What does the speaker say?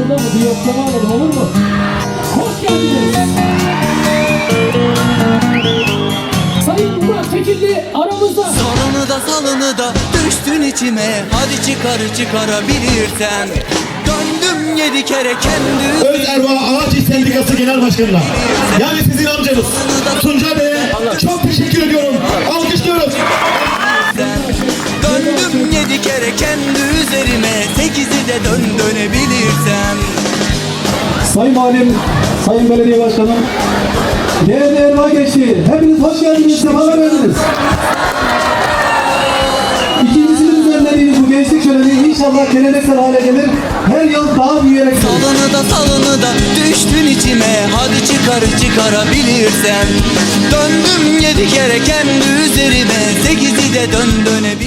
bir yoklama alalım olur mu? Hoş geldiniz. Sayın Murat çekildi aramızda. Salını da salını da düştün içime Hadi çıkarı çıkarabilirsen Döndüm yedi kere kendi Öz Erva Ağaç İş Sendikası Genel Başkanı'na. Yani sizin amcanız Tuncay Bey'e çok teşekkür ediyorum. Alkışlıyoruz. Döndüm yedi kere kendi üzerime Sekizi de dön dönebilirsen Sayın Valim, Sayın Belediye Başkanım, değerli Erva Gençliği, hepiniz hoş geldiniz, sefalar verdiniz. İkincisini düzenlediğimiz bu gençlik şöleni inşallah geleneksel hale gelir. Her yıl daha büyüyerek. Salını da salını da düştün içime Hadi çıkarı çıkarabilirsen Döndüm yedi kere kendi üzerime Sekizi de dön dönebil